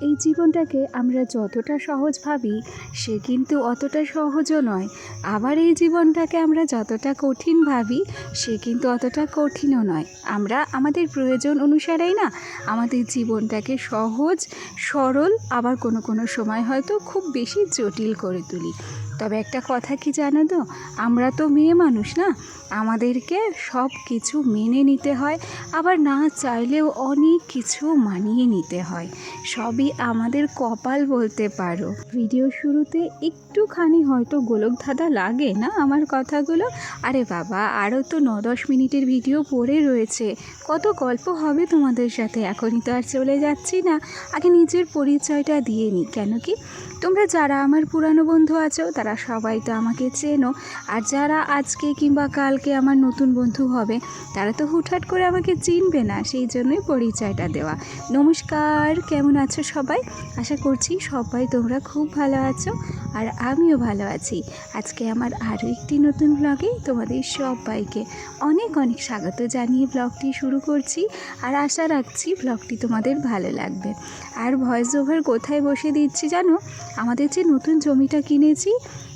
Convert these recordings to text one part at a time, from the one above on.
এই জীবনটাকে আমরা যতটা সহজ ভাবি, সে কিন্তু অতটা সহজও নয়। আবার এই জীবনটাকে আমরা যতটা কঠিন ভাবি, সে কিন্তু অতটা কঠিনও নয়। আমরা আমাদের প্রয়োজন অনুসারেই না, আমাদের জীবনটাকে সহজ, সরল, আবার কোনো কোনো সময় হয়তো খুব বেশি জটিল করে তুলি। তবে একটা কথা কি জানো তো? আমরা তো মেয়ে মানুষ না? আমাদেরকে সব কিছু মেনে নিতে হয়, আবার না চাইলেও অনেক কিছু মানিয়ে নিতে হয়। সবই আমাদের কপাল বলতে পারো। ভিডিও শুরুতে একটুখানি হয়তো গোলক ধাঁধা লাগে না আমার কথাগুলো? আরে বাবা, আরও তো ন দশ মিনিটের ভিডিও পড়ে রয়েছে। কত গল্প হবে তোমাদের সাথে? এখনই তো আর চলে যাচ্ছি না। আগে নিজের পরিচয়টা দিয়ে নিই কেন কি? তোমরা যারা আমার পুরানো বন্ধু আছো, তারা সবাই তো আমাকে চেনো। আর যারা আজকে কিংবা কালকে আমার নতুন বন্ধু হবে, তারা তো হুটহাট করে আমাকে চিনবে না, সেই জন্যই পরিচয়টা দেওয়া। নমস্কার, কেমন আছো সবাই? আশা করছি সবাই তোমরা খুব ভালো আছো আর আমিও ভালো আছি। আজকে আমার আরও একটি নতুন ব্লগে তোমাদের সবাইকে অনেক অনেক স্বাগত জানিয়ে ব্লগটি শুরু করছি আর আশা রাখছি ব্লগটি তোমাদের ভালো লাগবে। আর ভয়েস ওভার কোথায় বসে দিচ্ছি জানো? আমাদের যে নতুন জমিটা কিনেছি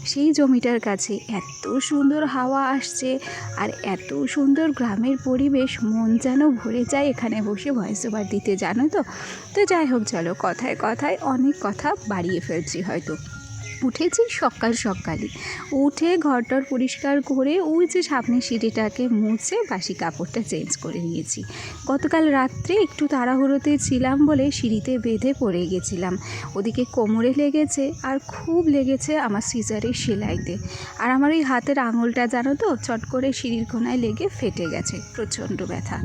সেই জমিটার কাছে এত সুন্দর হাওয়া আসছে আর এত সুন্দর গ্রামের পরিবেশ, মন যেন ভরে যায় এখানে বসে ভয়েস ওভার দিতে, জানো তো? তো যাই হোক, চলো কথায় কথায় অনেক কথা বাড়িয়ে ফেলছি হয়তো। উঠেছি সকাল সকালই। উঠে ঘরটর পরিষ্কার করে ওই যে সামনের সিঁড়িটাকে মুছে বাসি কাপড়টা চেঞ্জ করে নিয়েছি। গতকাল রাত্রে একটু তাড়াহুড়োতে ছিলাম বলে সিঁড়িতে বেঁধে পড়ে গেছিলাম। ওদিকে কোমরে লেগেছে আর খুব লেগেছে আমার সিজারের সেলাইতে। আর আমার ওই হাতের আঙুলটা জানো তো, চট করে সিঁড়ির কোনায় লেগে ফেটে গেছে, প্রচণ্ড ব্যথা।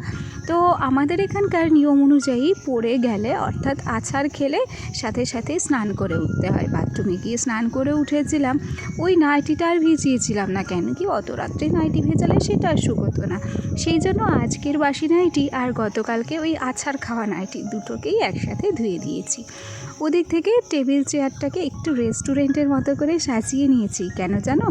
তো আমাদের এখানকার নিয়ম অনুযায়ী পড়ে গেলে অর্থাৎ আছাড় খেলে সাথে সাথে স্নান করে উঠতে হয়। বাথরুমে গিয়ে স্নান করে উঠেছিলাম, ওই নাইটিটা আর ভিজিয়েছিলাম না কেন? কি অত রাত্রে নাইটি ভেজালে সেটা আর শুকোতো না। সেই জন্য আজকের বাসি নাইটি আর গতকালকে ওই আছাড় খাওয়া নাইটি দুটোকেই একসাথে ধুয়ে দিয়েছি। ওদিক থেকে টেবিল চেয়ারটাকে একটু রেস্টুরেন্টের মতো করে সাজিয়ে নিয়েছি। কেন জানো?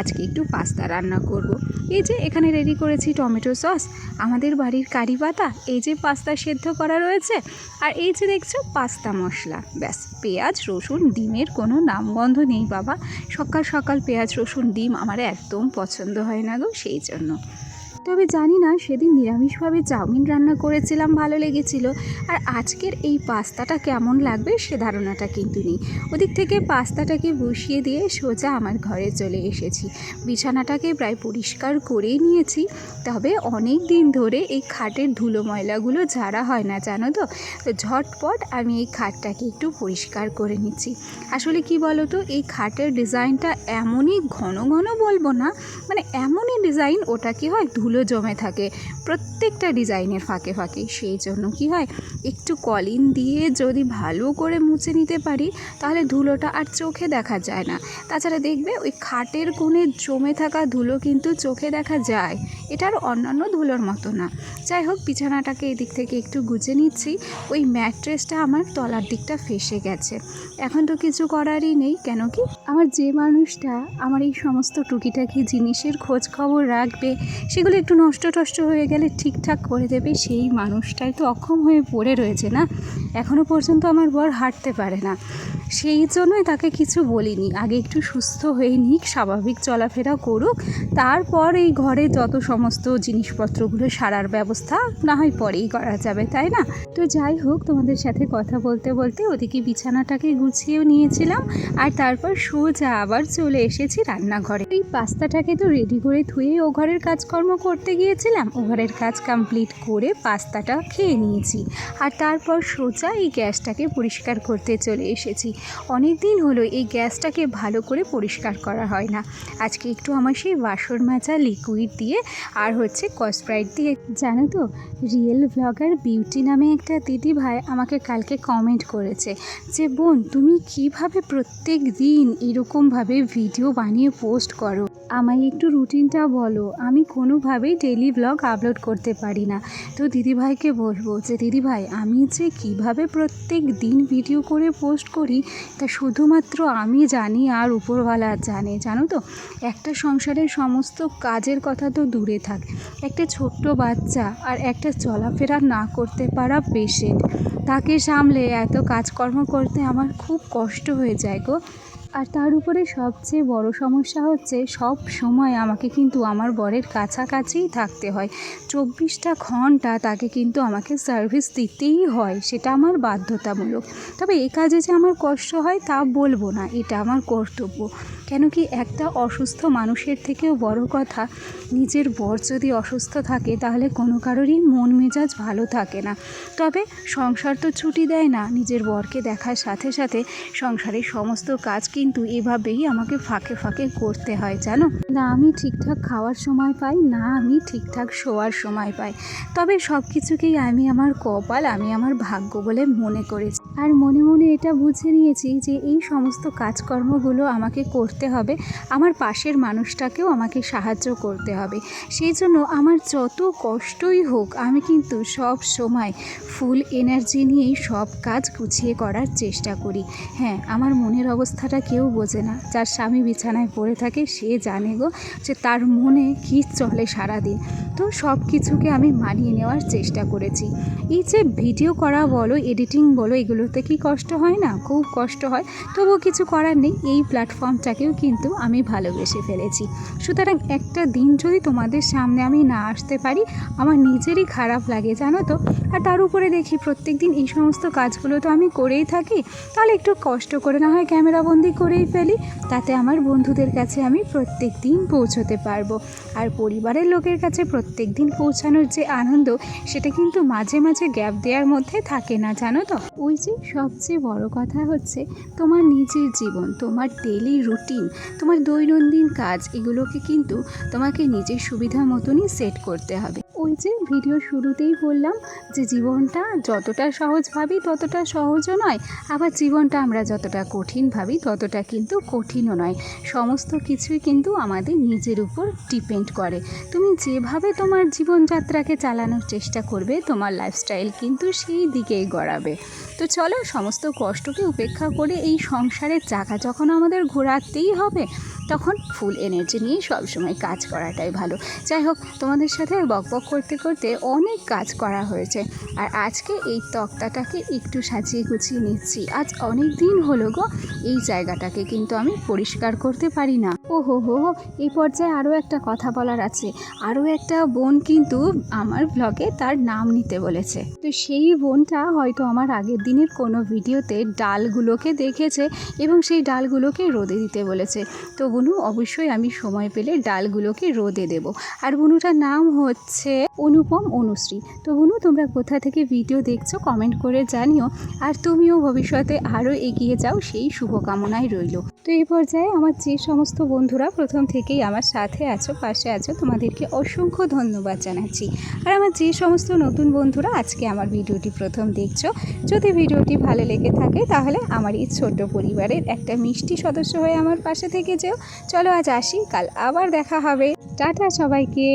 আজকে একটু পাস্তা রান্না করব। এই যে এখানে রেডি করেছি টমেটো সস, আমাদের বাড়ির কারি পাতা, এই যে পাস্তা সেদ্ধ করা রয়েছে, আর এই যে দেখছ পাস্তা মশলা। ব্যাস, পেঁয়াজ, রসুন, ডিমের কোনো নামগন্ধ নেই বাবা। সকাল সকাল পেঁয়াজ, রসুন, ডিম আমার একদম পছন্দ হয় না গো, সেই জন্য। তবে জানি না, সেদিন নিরামিষভাবে চাউমিন রান্না করেছিলাম, ভালো লেগেছিল। আর আজকের এই পাস্তাটা কেমন লাগবে সে ধারণাটা কিন্তু নেই। ওদিক থেকে পাস্তাটাকে বসিয়ে দিয়ে সোজা আমার ঘরে চলে এসেছি। বিছানাটাকে প্রায় পরিষ্কার করেই নিয়েছি। তবে অনেক দিন ধরে এই খাটের ধুলো ময়লাগুলো ঝাড়া হয় না, জানো তো? তো ঝটপট আমি এই খাটটাকে একটু পরিষ্কার করে নিচ্ছি। আসলে কি বলো তো এই খাটের ডিজাইনটা এমনই ঘন ঘন বলব না মানে এমনই ডিজাইন, ওটা কি হয়, ধুলো জমে থাকে। প্রত্যেকটা ডিজাইনের ফাঁকে ফাঁকে। সেই জন্য কি হয়? একটু কলিন দিয়ে যদি ভালো করে মুছে নিতে পারি, তাহলে ধুলোটা আর চোখে দেখা যায় না। তাছাড়া দেখবে ওই খাটের কোণে জমে থাকা ধুলো কিন্তু চোখে দেখা যায়। এটার অন্যান্য ধুলোর মতো না। যাই হোক, বিছানাটাকে এদিক থেকে একটু গুজে নিচ্ছি। ওই ম্যাট্রেসটা আমার তলার দিকটা ফেসে গেছে। এখন তো কিছু করারই নেই, কেন কি? আমার যে মানুষটা আমার এই সমস্ত টুকিটাকি জিনিসের খোঁজ খবর রাখবে, সেগুলো একটু নষ্ট টষ্ট হয়ে গেলে ঠিকঠাক করে দেবে সেই মানুষটাই তো অক্ষম হয়ে পড়ে রয়েছে না। এখনও পর্যন্ত আমার বর হাঁটতে পারে না। সেই জন্যই তাকে কিছু বলিনি। আগে একটু সুস্থ হয়ে নিক, স্বাভাবিক চলাফেরা করুক। তারপর এই ঘরে যত সমস্ত জিনিসপত্রগুলো সারার ব্যবস্থা না হয় পরেই করা যাবে, তাই না? তো যাই হোক, তোমাদের সাথে কথা বলতে বলতে ওদিকে বিছানাটাকে গুছিয়েও নিয়েছিলাম আর তারপর সোজা আবার চলে এসেছি রান্নাঘরে। এই পাস্তাটাকে তো রেডি করে ধুয়ে ও ঘরের কাজকর্ম করতে গিয়েছিলাম। ও ঘরের কাজ কমপ্লিট করে পাস্তাটা খেয়ে নিয়েছি। আর তারপর সোজা এই গ্যাসটাকে পরিষ্কার করতে চলে এসেছি। অনেক দিন হলো এই গ্যাসটাকে ভালো করে পরিষ্কার করা হয় না। আজকে একটু আমার সেই বাসন মাজা লিকুইড দিয়ে আর হচ্ছে কসপ্রাইট দিয়ে। জানো তো রিয়েল ব্লগার বিউটি নামে একটা দিদি ভাই আমাকে কালকে কমেন্ট করেছে যে, বোন, তুমি কীভাবে প্রত্যেক দিন এরকমভাবে ভিডিও বানিয়ে পোস্ট করো? আমায় একটু রুটিনটা বলো। আমি কোনোভাবেই ডেলি ব্লগ আপলোড করতে পারি না। তো দিদিভাইকে বলব যে দিদিভাই আমি যে কীভাবে প্রত্যেক দিন ভিডিও করে পোস্ট করি তা শুধুমাত্র আমি জানি আর উপরওয়ালা জানে, জানো তো? একটা সংসারের সমস্ত কাজের কথা তো দূরে থাক। একটা ছোট্ট বাচ্চা আর একটা চলাফেরা না করতে পারা পেশেন্ট তাকে সামলে এত কাজকর্ম করতে আমার খুব কষ্ট হয়ে যায় গো। আর তার উপরে সবচেয়ে বড় সমস্যা হচ্ছে সব সময় আমাকে কিন্তু আমার বরের কাছাকাছিই থাকতে হয়। চব্বিশটা ঘণ্টা তাকে কিন্তু আমাকে সার্ভিস দিতেই হয়, সেটা আমার বাধ্যতামূলক। তবে এ কাজে যে আমার কষ্ট হয় তা বলব না, এটা আমার কর্তব্য। কেন কি একটা অসুস্থ মানুষের থেকেও বড় কথা, নিজের বর যদি অসুস্থ থাকে তাহলে কোনো কারোরই মন মেজাজ ভালো থাকে না। তবে সংসার তো ছুটি দেয় না, নিজের বরকে দেখার সাথে সাথে সংসারের সমস্ত কাজ কিন্তু এভাবেই আমাকে ফাঁকে ফাঁকে করতে হয়, জানো? না আমি ঠিকঠাক খাওয়ার সময় পাই, না আমি ঠিকঠাক শোয়ার সময় পাই। তবে সব কিছুকেই আমি আমার কপাল, আমি আমার ভাগ্য বলে মনে করেছি। আর মনে মনে এটা বুঝে নিয়েছি যে এই সমস্ত কাজকর্মগুলো আমাকে করতে হবে। আমার পাশের মানুষটাকেও আমাকে সাহায্য করতে হবে। সেই জন্য আমার যত কষ্টই হোক, আমি কিন্তু সব সময় ফুল এনার্জি নিয়েই সব কাজ গুছিয়ে করার চেষ্টা করি। হ্যাঁ আমার মনের অবস্থাটা কেউ বোঝে না। যার স্বামী বিছানায় পড়ে থাকে, সে জানে গো যে তার মনে কী চলে সারাদিন। তো সব কিছুকে আমি মানিয়ে নেওয়ার চেষ্টা করেছি। এই যে ভিডিও করা বলো এডিটিং বলো এগুলোতে কি কষ্ট হয় না? খুব কষ্ট হয়। তবুও কিছু করার নেই। এই প্ল্যাটফর্মটাকেও কিন্তু আমি ভালোবেসে ফেলেছি। সুতরাং একটা দিন যদি তোমাদের সামনে আমি না আসতে পারি, আমার নিজেরই খারাপ লাগে, জানো তো? আর তার উপরে দেখি প্রত্যেক দিন এই সমস্ত কাজগুলো তো আমি করেই থাকি। তাহলে একটু কষ্ট করে না হয় ক্যামেরাবন্দি করেই ফেলি। তাতে আমার বন্ধুদের কাছে আমি প্রত্যেক দিন পৌঁছতে পারব। আর পরিবারের লোকের কাছে প্রত্যেক দিন পৌঁছানোর যে আনন্দ, সেটা কিন্তু মাঝে মাঝে গ্যাপ দেওয়ার মধ্যে থাকে না, জানো তো? ওই যে সবচেয়ে বড় কথা হচ্ছে তোমার নিজের জীবন, তোমার ডেলি রুটিন তোমার দৈনন্দিন কাজ, এগুলোকে কিন্তু তোমাকে নিজের সুবিধা মতনই সেট করতে হবে। ওই যে ভিডিও শুরুতেই বললাম যে জীবনটা যতটা সহজ ভাবি ততটা সহজও নয়, আবার জীবনটা আমরা যতটা কঠিন ভাবি ততটা কিন্তু কঠিনও নয়। সমস্ত কিছুই কিন্তু আমাদের নিজের উপর ডিপেন্ড করে। তুমি যেভাবে তোমার জীবনযাত্রাকে চালানোর চেষ্টা করবে, তোমার লাইফস্টাইল কিন্তু সেই দিকেই গড়াবে। তো চলো সমস্ত কষ্টকে উপেক্ষা করে এই সংসারের চাকা যখন আমাদের ঘোরাতেই হবে তখন ফুল এনার্জি নিয়ে সবসময় কাজ করাটাই ভালো। যাই হোক তোমাদের সাথে বক বক করতে করতে অনেক কাজ করা হয়েছে। আর আজকে এই তক্তাটাকে একটু সাজিয়ে গুছিয়ে নিচ্ছি। আজ অনেক দিন হলো গো এই জায়গাটাকে কিন্তু আমি পরিষ্কার করতে পারি না। ও হো হো হো, এই পর্যায়ে আরও একটা কথা বলার আছে। আরও একটা বোন কিন্তু আমার ব্লগে তার নাম নিতে বলেছে। তো সেই বোনটা হয়তো আমার আগের দিনের কোনো ভিডিওতে ডালগুলোকে দেখেছে এবং সেই ডালগুলোকে রোদে দিতে বলেছে। তো বুনু, অবশ্যই আমি সময় পেলে ডালগুলোকে রোদে দেব। আর বুনুটার নাম হচ্ছে অনুপম অনুশ্রী। তো বুনু, তোমরা কোথা থেকে ভিডিও দেখছ কমেন্ট করে জানিও। আর তুমিও ভবিষ্যতে আরও এগিয়ে যাও, সেই শুভকামনায় রইল। তো এই পর্যায়ে আমার যে সমস্ত বন্ধুরা প্রথম থেকেই আমার সাথে আছো, পাশে আছো, তোমাদেরকে অসংখ্য ধন্যবাদ জানাচ্ছি। আর আমার যে সমস্ত নতুন বন্ধুরা আজকে আমার ভিডিওটি প্রথম দেখছ, যদি ভিডিওটি ভালো লেগে থাকে, তাহলে আমার এই ছোট্ট পরিবারের একটা মিষ্টি সদস্য হয়ে আমার পাশে থেকে যেও। চলো আজ আসি কাল আবার দেখা হবে। টাটা সবাইকে।